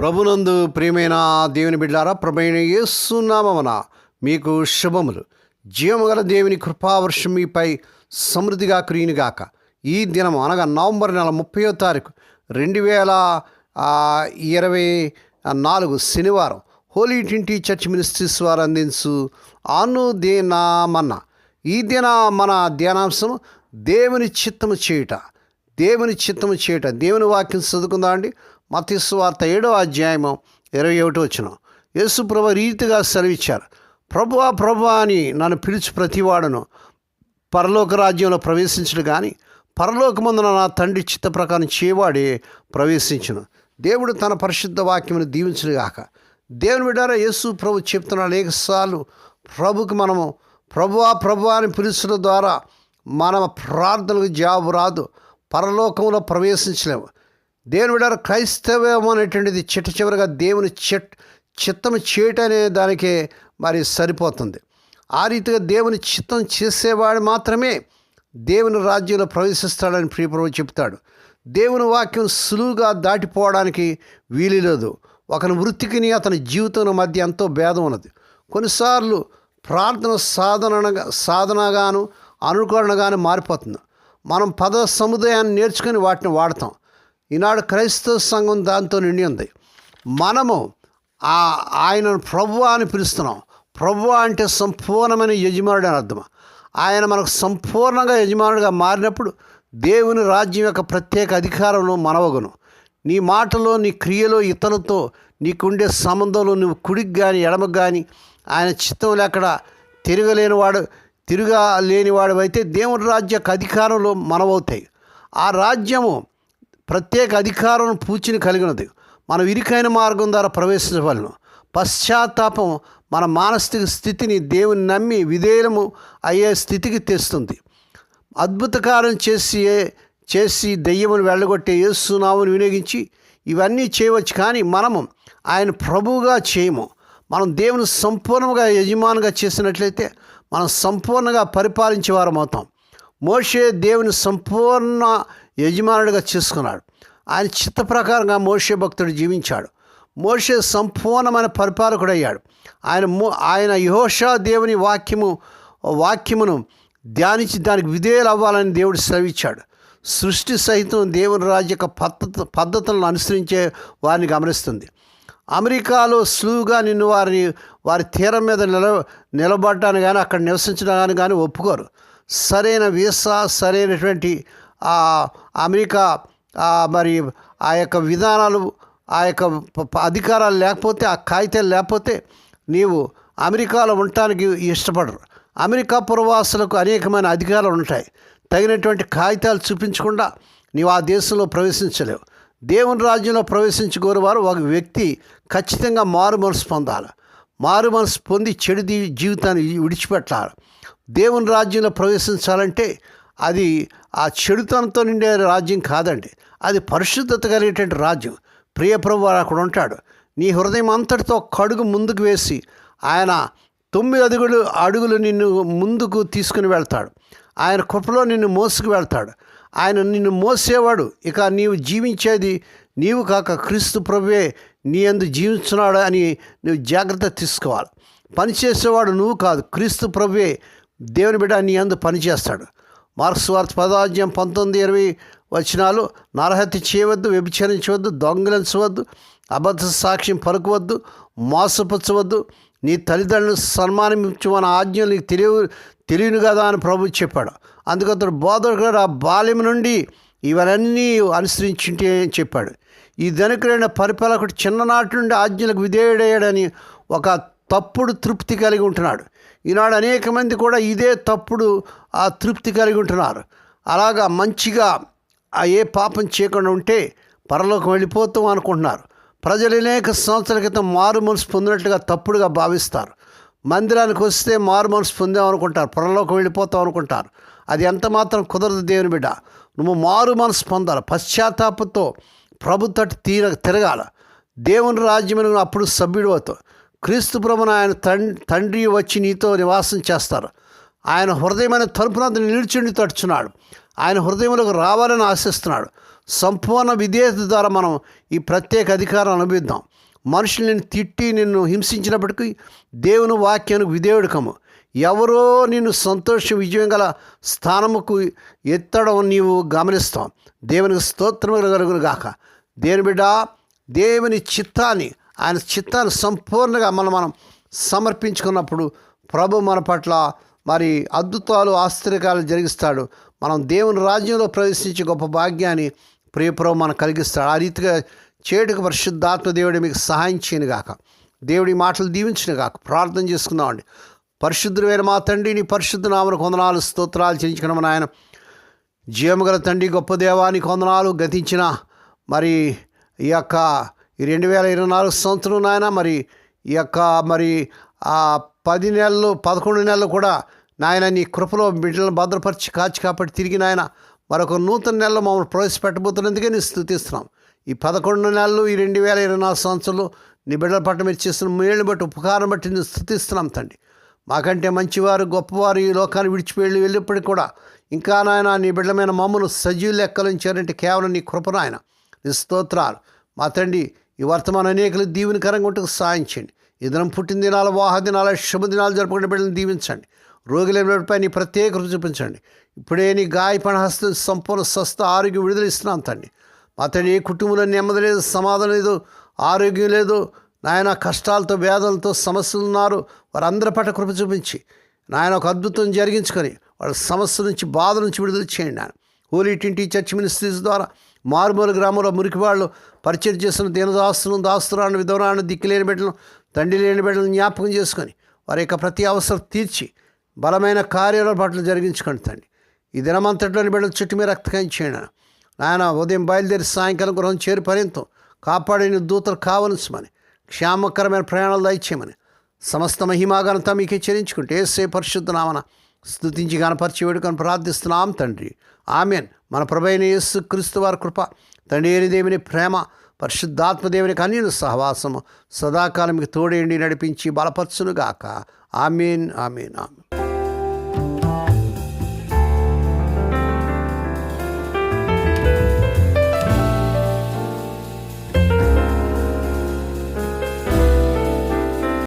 ప్రభునందు ప్రియమైన దేవుని బిడ్డారా ప్రభైన యేసునామమున మీకు శుభములు. జీవముగల దేవుని కృపావర్షం మీపై సమృద్ధిగా కురియునిగాక ఈ దినం అనగా నవంబర్ నెల ముప్పయో తారీఖు రెండు వేల ఇరవై నాలుగు శనివారం హోలీ ట్వంటీ చర్చ్ మినిస్ట్రీస్ వారు అందించు ఆను దేనామన్న ఈ దిన మన ధ్యానాంశం దేవుని చిత్తము చేయుట. దేవుని చిత్తము చేయుట. దేవుని వాక్యం చదువుకుందా అండి మతిస్వార్త ఏడో అధ్యాయము ఇరవై ఒకటి వచ్చిన యేసు ప్రభు రీతిగా సెలవిచ్చారు. ప్రభువా ప్రభువా అని నన్ను పిలిచి ప్రతివాడును పరలోక రాజ్యంలో ప్రవేశించడు కానీ పరలోకమందున నా తండ్రి చిత్త ప్రకారం చేయవాడే ప్రవేశించను. దేవుడు తన పరిశుద్ధ వాక్యమును దీవించుగాక దేవుని బిడ్డారా యేసు ప్రభు చెప్తున్న అనేకసార్లు ప్రభుకు మనము ప్రభువా ప్రభువా అని పిలుచడం ద్వారా మన ప్రార్థనకు జాబు రాదు. పరలోకంలో ప్రవేశించలేము. దేవుని బిడ్డారా క్రైస్తవం అనేటువంటిది చిట్ట చివరిగా దేవుని చిట్ చిత్తం చేయటం అనే దానికే మరి సరిపోతుంది. ఆ రీతిగా దేవుని చిత్తం చేసేవాడు మాత్రమే దేవుని రాజ్యంలో ప్రవేశిస్తాడని ప్రియప్రభు చెప్తాడు. దేవుని వాక్యం సులువుగా దాటిపోవడానికి వీలు లేదు. ఒకని వృత్తికిని అతని జీవితం మధ్య ఎంతో భేదం ఉన్నది. కొన్నిసార్లు ప్రార్థన సాధనగా సాధనగాను అనుకరణగాను మారిపోతుంది. మనం పద సముదాయాన్ని నేర్చుకుని వాటిని వాడతాం. ఈనాడు క్రైస్తవ సంఘం దాంతో నిండి ఉంది. మనము ఆయనను ప్రభు అని పిలుస్తున్నాం. ప్రభు అంటే సంపూర్ణమైన యజమానుడు అని అర్థం. ఆయన మనకు సంపూర్ణంగా యజమానుడిగా మారినప్పుడు దేవుని రాజ్యం యొక్క ప్రత్యేక అధికారంలో మనవగును. నీ మాటలో నీ క్రియలో ఇతరులతో నీకుండే సంబంధంలో నువ్వు కుడికి కానీ ఎడమకు కానీ ఆయన చిత్తం లేక్కడ తిరగలేనివాడు తిరుగా లేనివాడు అయితే దేవుని రాజ్య అధికారంలో మనవవుతాయి. ఆ రాజ్యము ప్రత్యేక అధికారం పూచిని కలిగినది. మనం ఇరుకైన మార్గం ద్వారా ప్రవేశించవలను. పశ్చాత్తాపం మన మానసిక స్థితిని దేవుని నమ్మి విధేయము అయ్యే స్థితికి తెస్తుంది. అద్భుతకారం చేసి చేసి దెయ్యమును వెళ్ళగొట్టే యేసునామని వినియోగించి ఇవన్నీ చేయవచ్చు కానీ మనము ఆయన ప్రభువుగా చేయము. మనం దేవుని సంపూర్ణంగా యజమానుగా చేసినట్లయితే మనం సంపూర్ణంగా పరిపాలించే వారం అవుతాం మోషే దేవుని సంపూర్ణ యజమానుడిగా చేసుకున్నాడు. ఆయన చిత్త ప్రకారంగా మోషే భక్తుడు జీవించాడు. మోషే సంపూర్ణమైన పరిపాలకుడు అయ్యాడు ఆయన ఆయన యహోషా దేవుని వాక్యము వాక్యమును ధ్యానించి దానికి విధేయులు అవ్వాలని దేవుడు సెలవిచ్చాడు. సృష్టి సహితం దేవుని రాజ్య పద్ధతు పద్ధతులను అనుసరించే వారిని గమనిస్తుంది. అమెరికాలో సులువుగా నిన్ను వారిని వారి తీరం మీద నిల నిలబడ్డాను కానీ అక్కడ నివసించడానికి కానీ ఒప్పుకోరు. సరైన వీసా సరైనటువంటి ఆ అమెరికా మరి ఆ యొక్క విధానాలు ఆ యొక్క అధికారాలు లేకపోతే ఆ కాగితాలు లేకపోతే నీవు అమెరికాలో ఉండటానికి ఇష్టపడరు. అమెరికా పురవాసులకు అనేకమైన అధికారాలు ఉంటాయి. తగినటువంటి కాగితాలు చూపించకుండా నీవు ఆ దేశంలో ప్రవేశించలేవు. దేవుని రాజ్యంలో ప్రవేశించుకోనివారు ఒక వ్యక్తి ఖచ్చితంగా మారు మనసు పొందాలి. మారు మనసు పొంది చెడు జీవితాన్ని విడిచిపెట్టాలి. దేవుని రాజ్యంలో ప్రవేశించాలంటే అది ఆ చెడుతనంతో నిండే రాజ్యం కాదండి. అది పరిశుద్ధత కలిగేటువంటి రాజ్యం. ప్రియప్రభు అక్కడ ఉంటాడు. నీ హృదయం అంతటితో కడుగు ముందుకు వేసి ఆయన తొమ్మిది అడుగులు అడుగులు నిన్ను ముందుకు తీసుకుని వెళ్తాడు. ఆయన కృపలో నిన్ను మోసుకు వెళ్తాడు. ఆయన నిన్ను మోసేవాడు. ఇక నీవు జీవించేది నీవు కాక క్రీస్తు ప్రభువే నీ అందు జీవించున్నాడు అని నువ్వు జాగ్రత్త తీసుకోవాలి. పనిచేసేవాడు నువ్వు కాదు. క్రీస్తు ప్రభువే దేవుని బిడ్డ నీ అందు పనిచేస్తాడు మార్క్స్ వార్త పదాధ్యాయం పంతొమ్మిది ఇరవై వచనాలు నరహత్య చేయవద్దు వ్యభిచరించవద్దు దొంగలించవద్దు అబద్ధ సాక్ష్యం పలుకవద్దు మోసపుచ్చవద్దు నీ తల్లిదండ్రులను సన్మానించమని ఆజ్ఞలు నీకు తెలియ తెలియను కదా అని ప్రభు చెప్పాడు. అందుకు అతడు బోధకుడు ఆ బాల్యం నుండి ఇవన్నీ అనుసరించింటే అని చెప్పాడు. ఈ ధనికుడైన పరిపాలకుడు చిన్ననాటి నుండి ఆజ్ఞలకు విధేయుడయ్యాడని ఒక తప్పుడు తృప్తి కలిగి ఉంటున్నాడు. ఈనాడు అనేక మంది కూడా ఇదే తప్పుడు ఆ తృప్తి కలిగి ఉంటున్నారు. అలాగా మంచిగా ఆ ఏ పాపం చేయకుండా ఉంటే పరలోకం వెళ్ళిపోతాం అనుకుంటున్నారు. ప్రజలు అనేక సంవత్సరాల క్రితం మారు మనసు పొందినట్లుగా తప్పుడుగా భావిస్తారు. మందిరానికి వస్తే మారు మనసు పొందాం అనుకుంటారు. పరలోకం వెళ్ళిపోతాం అనుకుంటారు. అది ఎంత మాత్రం కుదరదు దేవుని బిడ్డ. నువ్వు మారు మనసు పొందాలి. పశ్చాత్తాపంతో ప్రభు తట్టు తీర తిరగాల. దేవుని రాజ్యమైన అప్పుడు సభ్యుడు అవుతావు. క్రీస్తు ప్రభున ఆయన తండ్రి తండ్రి వచ్చి నీతో నివాసం చేస్తారు. ఆయన హృదయమైన తలుపునంత నిలిచిండి తడుచున్నాడు. ఆయన హృదయంలోకి రావాలని ఆశిస్తున్నాడు. సంపూర్ణ విధేయత ద్వారా మనం ఈ ప్రత్యేక అధికారం అనుభవిద్దాం. మనుషులు నిన్ను తిట్టి నిన్ను హింసించినప్పటికీ దేవుని వాక్యానికి విధేయుడుకము. ఎవరో నిన్ను సంతోషం విజయం గల స్థానముకు ఎత్తడం నీవు గమనిస్తాం దేవునికి స్తోత్రం కలుగును గాక దేవుని బిడ్డ దేవుని చిత్తాన్ని ఆయన చిత్తాన్ని సంపూర్ణంగా మనం మనం సమర్పించుకున్నప్పుడు ప్రభు మన పట్ల మరి అద్భుతాలు ఆశ్చర్యకాలు జరిగిస్తాడు. మనం దేవుని రాజ్యంలో ప్రవేశించే గొప్ప భాగ్యాన్ని ప్రియప్రభు మనం కలిగిస్తాడు. ఆ రీతిగా చేటుకు పరిశుద్ధాత్మ దేవుడు మీకు సహాయం చేయను గాక దేవుడి మాటలు దీవించిన గాక ప్రార్థన చేసుకుందామండి. పరిశుద్ధుడైన మా తండ్రి నీ పరిశుద్ధ నామను కొందనాలు స్తోత్రాలు చేయించుకున్నామని ఆయన జీవగల తండ్రి గొప్ప దేవానికి కొందనాలు గతించిన మరి ఈ యొక్క ఈ రెండు వేల ఇరవై నాలుగు సంవత్సరం నాయన మరి ఈ యొక్క మరి ఆ పది నెలలు పదకొండు నెలలు కూడా నాయన నీ కృపలో బిడ్డలను భద్రపరిచి కాచి కాపాడి తిరిగి నాయన మరొక నూతన నెలలో మమ్మల్ని ప్రవేశపెట్టబోతున్నందుకే నేను స్థుతిస్తున్నాం ఈ పదకొండు నెలలు ఈ రెండు వేల ఇరవై నాలుగు సంవత్సరాలు నీ బిడ్డల పట్ల మీరు చేస్తున్న మేళ్ళని బట్టి ఉపకారం బట్టి నేను స్థుతిస్తున్నాం తండ్రి. మాకంటే మంచివారు గొప్పవారు ఈ లోకాన్ని విడిచిపెళ్ళి వెళ్ళినప్పటికీ కూడా ఇంకా నాయన నీ బిడ్డలమైన మమ్మను సజీవులు లెక్కలించారంటే కేవలం నీ కృప నాయన. నీ స్తోత్రాలు. మా తండ్రి ఈ వర్తమాన అనేకలు దీవెనకరంగా ఉంటూ సాయం చేయండి. ఈ దినం పుట్టిన దినాలు వాహ దినాలు శుభ దినాలు జరుపుకునే బిడ్డలను దీవించండి. రోగులపై నీ ప్రత్యేక రుచి చూపించండి. ఇప్పుడే నీ గాయపణ హస్త సంపూర్ణ స్వస్థ ఆరోగ్యం విడుదల ఇస్తున్నాను తండ్రి. అతని ఏ కుటుంబంలో నెమ్మది లేదు సమాధానం లేదు ఆరోగ్యం లేదు. నాయన కష్టాలతో వేదలతో సమస్యలు ఉన్నారు. వారందరి పట్ల కృప చూపించి నాయన ఒక అద్భుతం జరిగించుకొని వాళ్ళ సమస్య నుంచి బాధ నుంచి విడుదల చేయండి నాయన. హోలీ టింటి చర్చ్ మినిస్ట్రీస్ ద్వారా మారుమూల గ్రామంలో మురికి వాళ్ళు పరిచయం చేసిన దీనదాస్తులను దాస్తురాన్ని విధవరాను దిక్కులేని బిడ్డలను తండ్రి లేని బిడ్డలను జ్ఞాపకం చేసుకొని వారి యొక్క ప్రతి అవసరం తీర్చి బలమైన కార్యాల పట్ల జరిగించుకోండి తండ్రి. ఈ దినమంతట్లోని బిడ్డల చుట్టూ మీరు రక్తకాయం చేయండి నాయన. ఉదయం బయలుదేరి సాయంకాలం గృహం చేరు పర్యంతం కాపాడిన దూతలు కావలసమని క్షేమకరమైన ప్రయాణాలు దయచేయమని సమస్త మహిమాగనంతా మీకే చెల్లించుకుంటే ఏసే పరిశుద్ధ నామన స్థుతించి గణపరిచి వేడుకొని ప్రార్థిస్తున్నాం తండ్రి. ఆమెన్. మన ప్రభైన యేసు క్రీస్తు వారి కృప తండ్రి దేవుని ప్రేమ పరిశుద్ధాత్మదేవుని కన్యను సహవాసము. సదాకాలం మీకు తోడేండి నడిపించి బలపరచునుగాక. Amen amen amen.